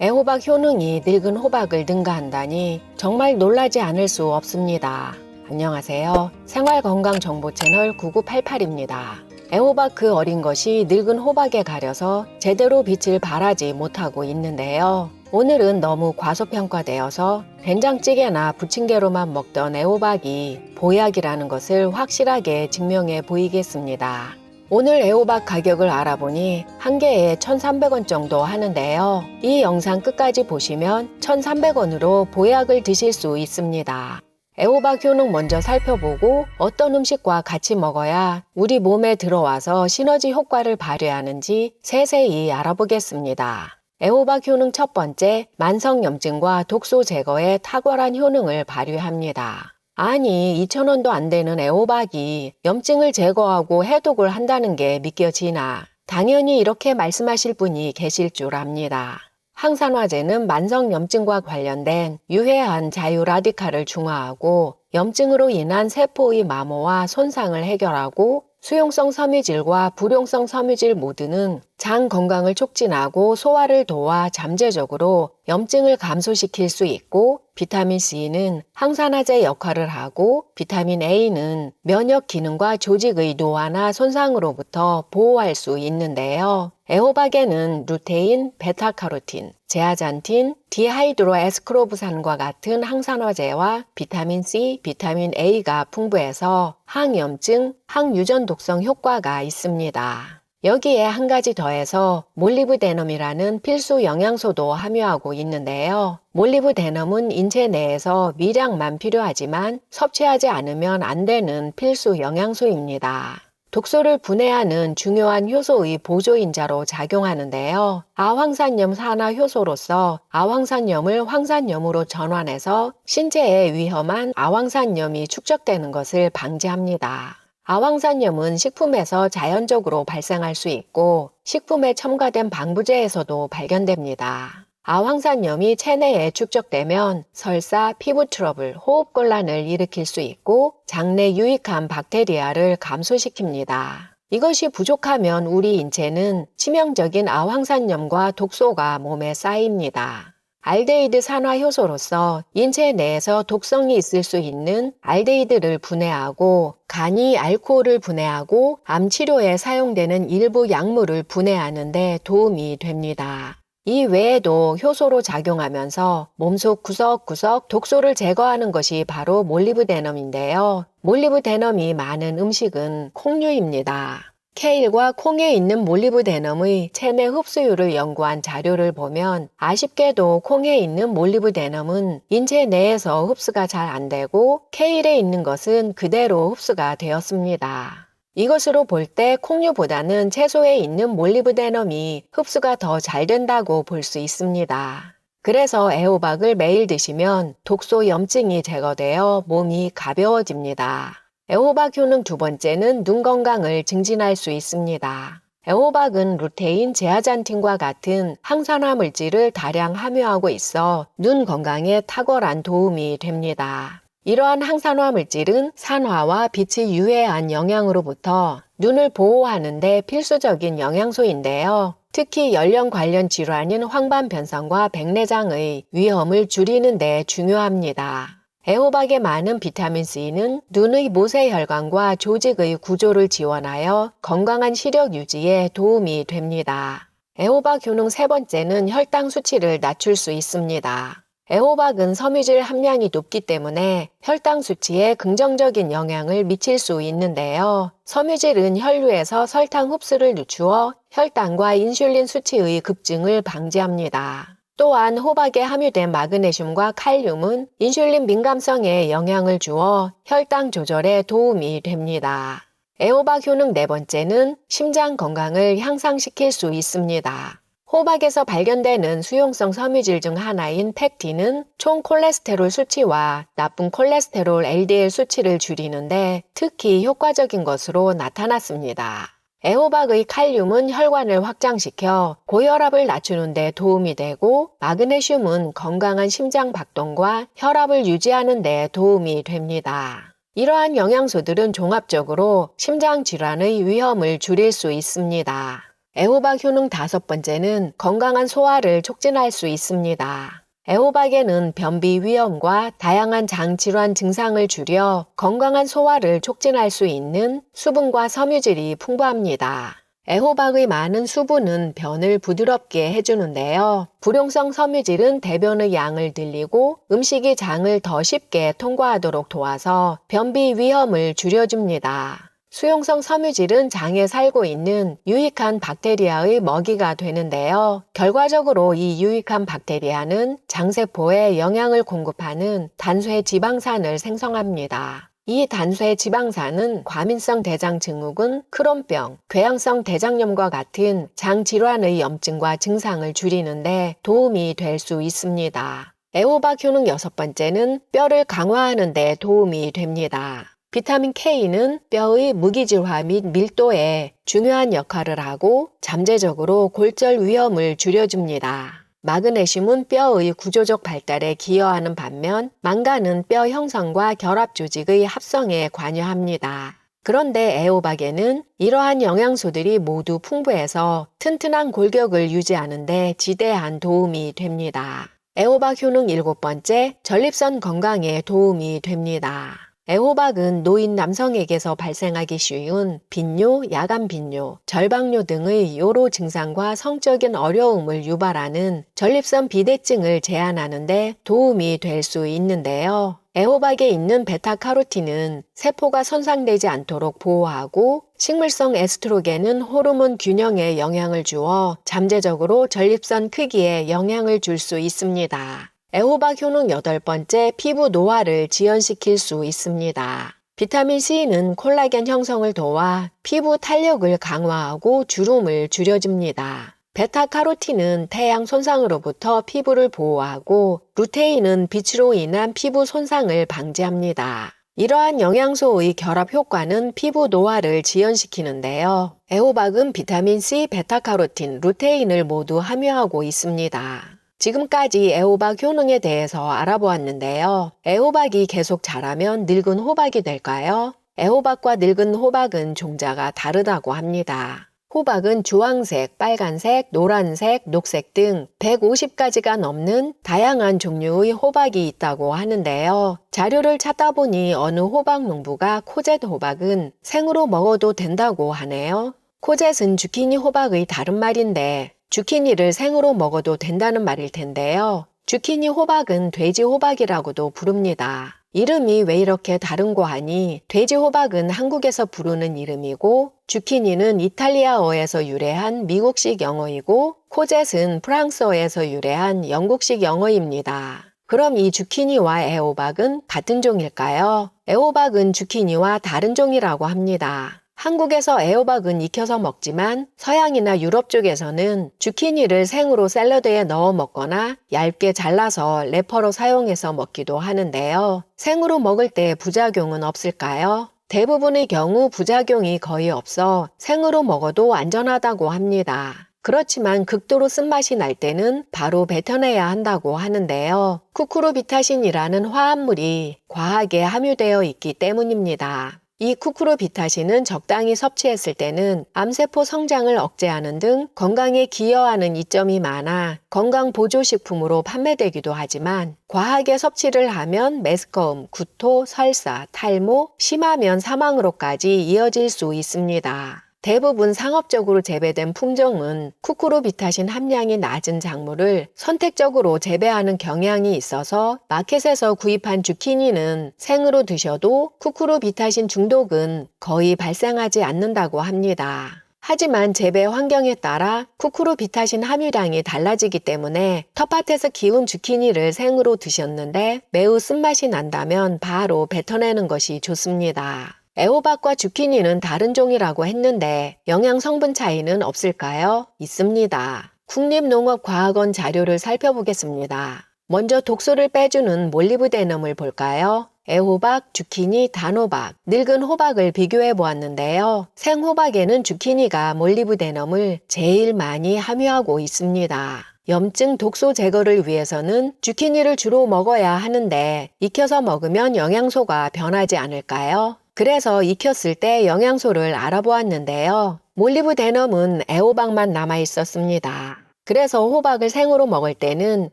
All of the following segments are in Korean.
애호박 효능이 늙은 호박을 능가한다니 정말 놀라지 않을 수 없습니다. 안녕하세요. 생활건강정보 채널 9988입니다. 애호박 그 어린 것이 늙은 호박에 가려서 제대로 빛을 발하지 못하고 있는데요. 오늘은 너무 과소평가되어서 된장찌개나 부침개로만 먹던 애호박이 보약이라는 것을 확실하게 증명해 보이겠습니다. 오늘 애호박 가격을 알아보니 한 개에 1,300원 정도 하는데요. 이 영상 끝까지 보시면 1,300원으로 보약을 드실 수 있습니다. 애호박 효능 먼저 살펴보고 어떤 음식과 같이 먹어야 우리 몸에 들어와서 시너지 효과를 발휘하는지 세세히 알아보겠습니다. 애호박 효능 첫 번째, 만성염증과 독소 제거에 탁월한 효능을 발휘합니다. 아니, 2,000원도 안 되는 애호박이 염증을 제거하고 해독을 한다는 게 믿겨지나. 당연히 이렇게 말씀하실 분이 계실 줄 압니다. 항산화제는 만성 염증과 관련된 유해한 자유 라디칼을 중화하고 염증으로 인한 세포의 마모와 손상을 해결하고 수용성 섬유질과 불용성 섬유질 모두는 장 건강을 촉진하고 소화를 도와 잠재적으로 염증을 감소시킬 수 있고 비타민 C는 항산화제 역할을 하고 비타민 A는 면역 기능과 조직의 노화나 손상으로부터 보호할 수 있는데요. 애호박에는 루테인, 베타카로틴, 제아잔틴, 디하이드로 에스크로브산과 같은 항산화제와 비타민 C, 비타민 A가 풍부해서 항염증, 항유전 독성 효과가 있습니다. 여기에 한 가지 더해서 몰리브데넘이라는 필수 영양소도 함유하고 있는데요. 몰리브데넘은 인체 내에서 미량만 필요하지만 섭취하지 않으면 안 되는 필수 영양소입니다. 독소를 분해하는 중요한 효소의 보조인자로 작용하는데요. 아황산염 산화 효소로서 아황산염을 황산염으로 전환해서 신체에 위험한 아황산염이 축적되는 것을 방지합니다. 아황산염은 식품에서 자연적으로 발생할 수 있고 식품에 첨가된 방부제에서도 발견됩니다. 아황산염이 체내에 축적되면 설사, 피부 트러블, 호흡곤란을 일으킬 수 있고 장내 유익한 박테리아를 감소시킵니다. 이것이 부족하면 우리 인체는 치명적인 아황산염과 독소가 몸에 쌓입니다. 알데히드 산화 효소로서 인체 내에서 독성이 있을 수 있는 알데히드를 분해하고 간이 알코올을 분해하고 암 치료에 사용되는 일부 약물을 분해하는 데 도움이 됩니다. 이 외에도 효소로 작용하면서 몸속 구석구석 독소를 제거하는 것이 바로 몰리브데넘인데요. 몰리브데넘이 많은 음식은 콩류입니다. 케일과 콩에 있는 몰리브데넘의 체내 흡수율을 연구한 자료를 보면 아쉽게도 콩에 있는 몰리브데넘은 인체 내에서 흡수가 잘 안 되고 케일에 있는 것은 그대로 흡수가 되었습니다. 이것으로 볼 때 콩류보다는 채소에 있는 몰리브데넘이 흡수가 더 잘 된다고 볼 수 있습니다. 그래서 애호박을 매일 드시면 독소 염증이 제거되어 몸이 가벼워집니다. 애호박 효능 두 번째는 눈 건강을 증진할 수 있습니다. 애호박은 루테인, 제아잔틴과 같은 항산화 물질을 다량 함유하고 있어 눈 건강에 탁월한 도움이 됩니다. 이러한 항산화 물질은 산화와 빛이 유해한 영향으로부터 눈을 보호하는데 필수적인 영양소인데요. 특히 연령 관련 질환인 황반변성과 백내장의 위험을 줄이는 데 중요합니다. 애호박에 많은 비타민 C는 눈의 모세혈관과 조직의 구조를 지원하여 건강한 시력 유지에 도움이 됩니다. 애호박 효능 세 번째는 혈당 수치를 낮출 수 있습니다. 애호박은 섬유질 함량이 높기 때문에 혈당 수치에 긍정적인 영향을 미칠 수 있는데요. 섬유질은 혈류에서 설탕 흡수를 늦추어 혈당과 인슐린 수치의 급증을 방지합니다. 또한 호박에 함유된 마그네슘과 칼륨은 인슐린 민감성에 영향을 주어 혈당 조절에 도움이 됩니다. 애호박 효능 네 번째는 심장 건강을 향상시킬 수 있습니다. 호박에서 발견되는 수용성 섬유질 중 하나인 팩틴은 총 콜레스테롤 수치와 나쁜 콜레스테롤 LDL 수치를 줄이는데 특히 효과적인 것으로 나타났습니다. 애호박의 칼륨은 혈관을 확장시켜 고혈압을 낮추는 데 도움이 되고 마그네슘은 건강한 심장 박동과 혈압을 유지하는 데 도움이 됩니다. 이러한 영양소들은 종합적으로 심장 질환의 위험을 줄일 수 있습니다. 애호박 효능 다섯 번째는 건강한 소화를 촉진할 수 있습니다. 애호박에는 변비 위험과 다양한 장 질환 증상을 줄여 건강한 소화를 촉진할 수 있는 수분과 섬유질이 풍부합니다. 애호박의 많은 수분은 변을 부드럽게 해주는데요. 불용성 섬유질은 대변의 양을 늘리고 음식이 장을 더 쉽게 통과하도록 도와서 변비 위험을 줄여줍니다. 수용성 섬유질은 장에 살고 있는 유익한 박테리아의 먹이가 되는데요. 결과적으로 이 유익한 박테리아는 장세포에 영양을 공급하는 단쇄 지방산을 생성합니다. 이 단쇄 지방산은 과민성 대장 증후군, 크론병, 궤양성 대장염과 같은 장 질환의 염증과 증상을 줄이는데 도움이 될 수 있습니다. 애호박 효능 여섯 번째는 뼈를 강화하는 데 도움이 됩니다. 비타민 K는 뼈의 무기질화 및 밀도에 중요한 역할을 하고 잠재적으로 골절 위험을 줄여줍니다. 마그네슘은 뼈의 구조적 발달에 기여하는 반면 망간은 뼈 형성과 결합 조직의 합성에 관여합니다. 그런데 애호박에는 이러한 영양소들이 모두 풍부해서 튼튼한 골격을 유지하는데 지대한 도움이 됩니다. 애호박 효능 일곱 번째, 전립선 건강에 도움이 됩니다. 애호박은 노인 남성에게서 발생하기 쉬운 빈뇨, 야간 빈뇨, 절박뇨 등의 요로 증상과 성적인 어려움을 유발하는 전립선 비대증을 제한하는데 도움이 될 수 있는데요. 애호박에 있는 베타카로틴은 세포가 손상되지 않도록 보호하고 식물성 에스트로겐은 호르몬 균형에 영향을 주어 잠재적으로 전립선 크기에 영향을 줄 수 있습니다. 애호박 효능 여덟 번째 피부 노화를 지연시킬 수 있습니다. 비타민 C는 콜라겐 형성을 도와 피부 탄력을 강화하고 주름을 줄여줍니다. 베타카로틴은 태양 손상으로부터 피부를 보호하고 루테인은 빛으로 인한 피부 손상을 방지합니다. 이러한 영양소의 결합 효과는 피부 노화를 지연시키는데요. 애호박은 비타민 C, 베타카로틴, 루테인을 모두 함유하고 있습니다. 지금까지 애호박 효능에 대해서 알아보았는데요. 애호박이 계속 자라면 늙은 호박이 될까요? 애호박과 늙은 호박은 종자가 다르다고 합니다. 호박은 주황색, 빨간색, 노란색, 녹색 등 150가지가 넘는 다양한 종류의 호박이 있다고 하는데요. 자료를 찾다 보니 어느 호박 농부가 코젯 호박은 생으로 먹어도 된다고 하네요. 코젯은 주키니 호박의 다른 말인데 주키니를 생으로 먹어도 된다는 말일 텐데요. 주키니 호박은 돼지 호박이라고도 부릅니다. 이름이 왜 이렇게 다른고 하니 돼지 호박은 한국에서 부르는 이름이고 주키니는 이탈리아어에서 유래한 미국식 영어이고 코젯은 프랑스어에서 유래한 영국식 영어입니다. 그럼 이 주키니와 애호박은 같은 종일까요? 애호박은 주키니와 다른 종이라고 합니다. 한국에서 애호박은 익혀서 먹지만 서양이나 유럽 쪽에서는 주키니를 생으로 샐러드에 넣어 먹거나 얇게 잘라서 래퍼로 사용해서 먹기도 하는데요. 생으로 먹을 때 부작용은 없을까요? 대부분의 경우 부작용이 거의 없어 생으로 먹어도 안전하다고 합니다. 그렇지만 극도로 쓴맛이 날 때는 바로 뱉어내야 한다고 하는데요. 쿠쿠르비타신이라는 화합물이 과하게 함유되어 있기 때문입니다. 이 쿠쿠르비타신은 적당히 섭취했을 때는 암세포 성장을 억제하는 등 건강에 기여하는 이점이 많아 건강 보조식품으로 판매되기도 하지만 과하게 섭취를 하면 메스꺼움, 구토, 설사, 탈모, 심하면 사망으로까지 이어질 수 있습니다. 대부분 상업적으로 재배된 품종은 쿠쿠르비타신 함량이 낮은 작물을 선택적으로 재배하는 경향이 있어서 마켓에서 구입한 주키니는 생으로 드셔도 쿠쿠르비타신 중독은 거의 발생하지 않는다고 합니다. 하지만 재배 환경에 따라 쿠쿠르비타신 함유량이 달라지기 때문에 텃밭에서 키운 주키니를 생으로 드셨는데 매우 쓴맛이 난다면 바로 뱉어내는 것이 좋습니다. 애호박과 주키니는 다른 종이라고 했는데 영양 성분 차이는 없을까요? 있습니다. 국립농업과학원 자료를 살펴보겠습니다. 먼저 독소를 빼주는 몰리브데넘을 볼까요? 애호박, 주키니, 단호박, 늙은 호박을 비교해 보았는데요. 생호박에는 주키니가 몰리브데넘을 제일 많이 함유하고 있습니다. 염증 독소 제거를 위해서는 주키니를 주로 먹어야 하는데 익혀서 먹으면 영양소가 변하지 않을까요? 그래서 익혔을 때 영양소를 알아보았는데요. 몰리브 데넘은 애호박만 남아 있었습니다. 그래서 호박을 생으로 먹을 때는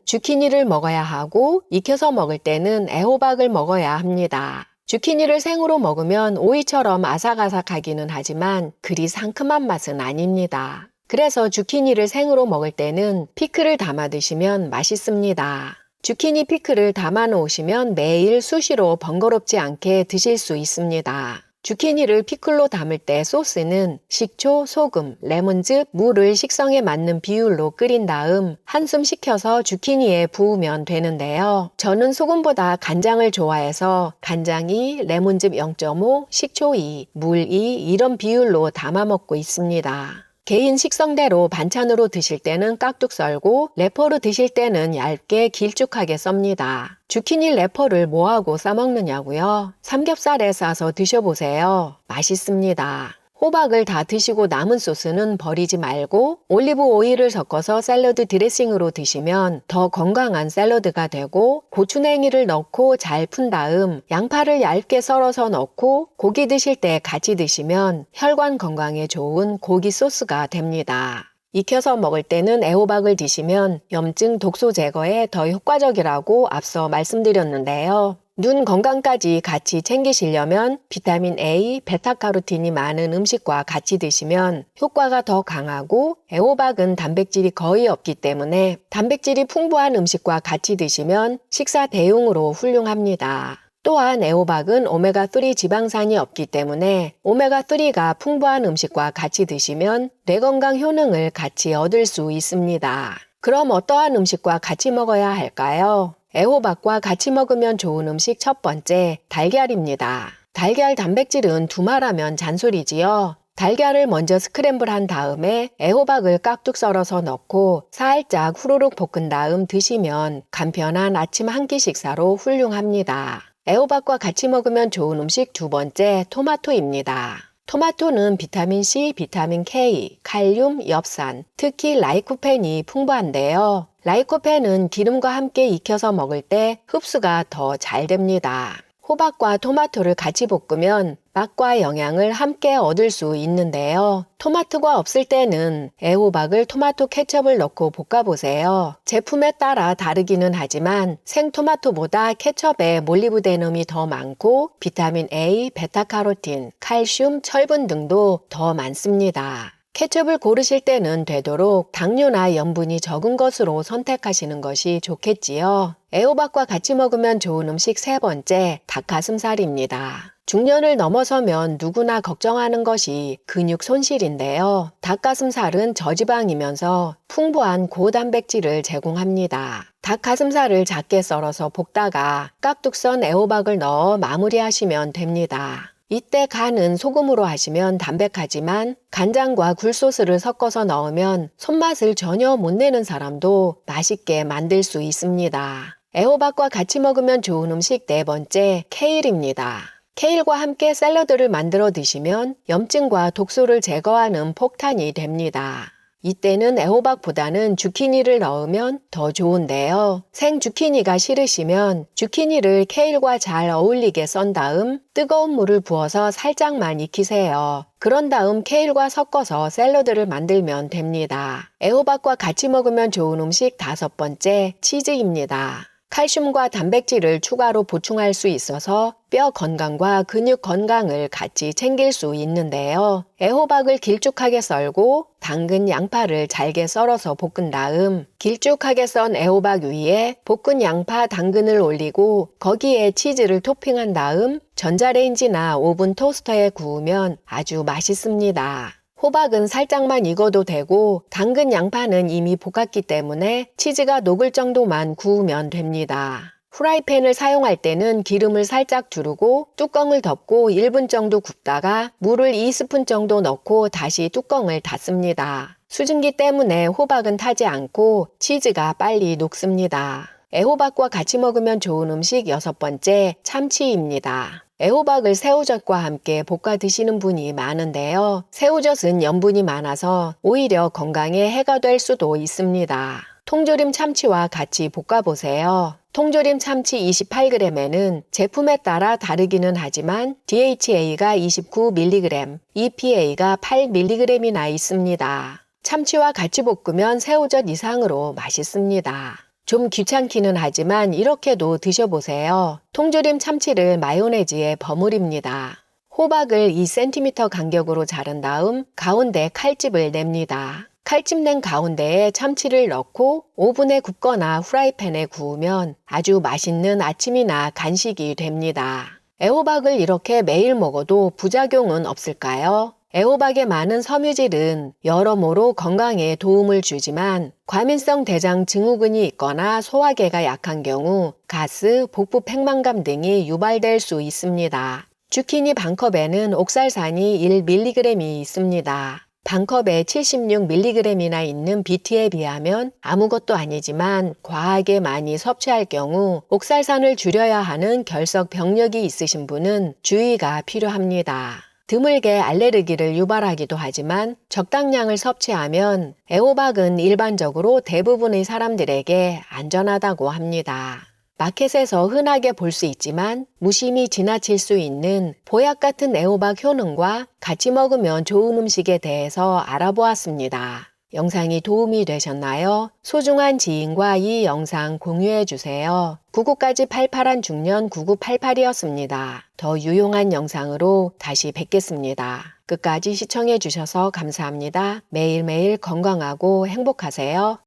주키니를 먹어야 하고 익혀서 먹을 때는 애호박을 먹어야 합니다. 주키니를 생으로 먹으면 오이처럼 아삭아삭하기는 하지만 그리 상큼한 맛은 아닙니다. 그래서 주키니를 생으로 먹을 때는 피클을 담아 드시면 맛있습니다. 주키니 피클을 담아 놓으시면 매일 수시로 번거롭지 않게 드실 수 있습니다. 주키니를 피클로 담을 때 소스는 식초, 소금, 레몬즙, 물을 식성에 맞는 비율로 끓인 다음 한숨 식혀서 주키니에 부으면 되는데요. 저는 소금보다 간장을 좋아해서 간장 2, 레몬즙 0.5, 식초 2, 물 2 이런 비율로 담아 먹고 있습니다. 개인 식성대로 반찬으로 드실 때는 깍둑 썰고 레퍼로 드실 때는 얇게 길쭉하게 썹니다. 주키니 레퍼를 뭐하고 싸먹느냐고요? 삼겹살에 싸서 드셔보세요. 맛있습니다. 호박을 다 드시고 남은 소스는 버리지 말고 올리브 오일을 섞어서 샐러드 드레싱으로 드시면 더 건강한 샐러드가 되고 고추냉이를 넣고 잘 푼 다음 양파를 얇게 썰어서 넣고 고기 드실 때 같이 드시면 혈관 건강에 좋은 고기 소스가 됩니다. 익혀서 먹을 때는 애호박을 드시면 염증 독소 제거에 더 효과적이라고 앞서 말씀드렸는데요. 눈 건강까지 같이 챙기시려면 비타민 A, 베타카로틴이 많은 음식과 같이 드시면 효과가 더 강하고 애호박은 단백질이 거의 없기 때문에 단백질이 풍부한 음식과 같이 드시면 식사 대용으로 훌륭합니다. 또한 애호박은 오메가3 지방산이 없기 때문에 오메가3가 풍부한 음식과 같이 드시면 뇌 건강 효능을 같이 얻을 수 있습니다. 그럼 어떠한 음식과 같이 먹어야 할까요? 애호박과 같이 먹으면 좋은 음식 첫 번째, 달걀입니다. 달걀 단백질은 두말하면 잔소리지요. 달걀을 먼저 스크램블 한 다음에 애호박을 깍둑 썰어서 넣고 살짝 후루룩 볶은 다음 드시면 간편한 아침 한 끼 식사로 훌륭합니다. 애호박과 같이 먹으면 좋은 음식 두 번째, 토마토입니다. 토마토는 비타민 C, 비타민 K, 칼륨, 엽산, 특히 라이코펜이 풍부한데요. 라이코펜은 기름과 함께 익혀서 먹을 때 흡수가 더 잘 됩니다. 호박과 토마토를 같이 볶으면 맛과 영양을 함께 얻을 수 있는데요. 토마토가 없을 때는 애호박을 토마토 케첩을 넣고 볶아보세요. 제품에 따라 다르기는 하지만 생토마토보다 케첩에 몰리브데넘이 더 많고 비타민 A, 베타카로틴, 칼슘, 철분 등도 더 많습니다. 케첩을 고르실 때는 되도록 당류나 염분이 적은 것으로 선택하시는 것이 좋겠지요. 애호박과 같이 먹으면 좋은 음식 세 번째, 닭가슴살입니다. 중년을 넘어서면 누구나 걱정하는 것이 근육 손실인데요. 닭가슴살은 저지방이면서 풍부한 고단백질을 제공합니다. 닭가슴살을 작게 썰어서 볶다가 깍둑 썬 애호박을 넣어 마무리하시면 됩니다. 이때 간은 소금으로 하시면 담백하지만 간장과 굴소스를 섞어서 넣으면 손맛을 전혀 못 내는 사람도 맛있게 만들 수 있습니다. 애호박과 같이 먹으면 좋은 음식 네 번째, 케일입니다. 케일과 함께 샐러드를 만들어 드시면 염증과 독소를 제거하는 폭탄이 됩니다. 이때는 애호박보다는 주키니를 넣으면 더 좋은데요. 생 주키니가 싫으시면 주키니를 케일과 잘 어울리게 썬 다음 뜨거운 물을 부어서 살짝만 익히세요. 그런 다음 케일과 섞어서 샐러드를 만들면 됩니다. 애호박과 같이 먹으면 좋은 음식 다섯 번째, 치즈입니다. 칼슘과 단백질을 추가로 보충할 수 있어서 뼈 건강과 근육 건강을 같이 챙길 수 있는데요. 애호박을 길쭉하게 썰고 당근 양파를 잘게 썰어서 볶은 다음 길쭉하게 썬 애호박 위에 볶은 양파 당근을 올리고 거기에 치즈를 토핑한 다음 전자레인지나 오븐 토스터에 구우면 아주 맛있습니다. 호박은 살짝만 익어도 되고 당근 양파는 이미 볶았기 때문에 치즈가 녹을 정도만 구우면 됩니다. 후라이팬을 사용할 때는 기름을 살짝 두르고 뚜껑을 덮고 1분 정도 굽다가 물을 2스푼 정도 넣고 다시 뚜껑을 닫습니다. 수증기 때문에 호박은 타지 않고 치즈가 빨리 녹습니다. 애호박과 같이 먹으면 좋은 음식 여섯 번째 참치입니다. 애호박을 새우젓과 함께 볶아 드시는 분이 많은데요. 새우젓은 염분이 많아서 오히려 건강에 해가 될 수도 있습니다. 통조림 참치와 같이 볶아보세요. 통조림 참치 28g에는 제품에 따라 다르기는 하지만 DHA가 29mg, EPA가 8mg이나 있습니다. 참치와 같이 볶으면 새우젓 이상으로 맛있습니다. 좀 귀찮기는 하지만 이렇게도 드셔보세요. 통조림 참치를 마요네즈에 버무립니다. 호박을 2cm 간격으로 자른 다음 가운데 칼집을 냅니다. 칼집 낸 가운데에 참치를 넣고 오븐에 굽거나 후라이팬에 구우면 아주 맛있는 아침이나 간식이 됩니다. 애호박을 이렇게 매일 먹어도 부작용은 없을까요? 애호박의 많은 섬유질은 여러모로 건강에 도움을 주지만 과민성 대장 증후군이 있거나 소화계가 약한 경우 가스, 복부 팽만감 등이 유발될 수 있습니다. 주키니 반컵에는 옥살산이 1mg이 있습니다. 반컵에 76mg이나 있는 BT에 비하면 아무것도 아니지만 과하게 많이 섭취할 경우 옥살산을 줄여야 하는 결석 병력이 있으신 분은 주의가 필요합니다. 드물게 알레르기를 유발하기도 하지만 적당량을 섭취하면 애호박은 일반적으로 대부분의 사람들에게 안전하다고 합니다. 마켓에서 흔하게 볼 수 있지만 무심히 지나칠 수 있는 보약 같은 애호박 효능과 같이 먹으면 좋은 음식에 대해서 알아보았습니다. 영상이 도움이 되셨나요? 소중한 지인과 이 영상 공유해 주세요. 99까지 88한 중년 9988이었습니다. 더 유용한 영상으로 다시 뵙겠습니다. 끝까지 시청해 주셔서 감사합니다. 매일매일 건강하고 행복하세요.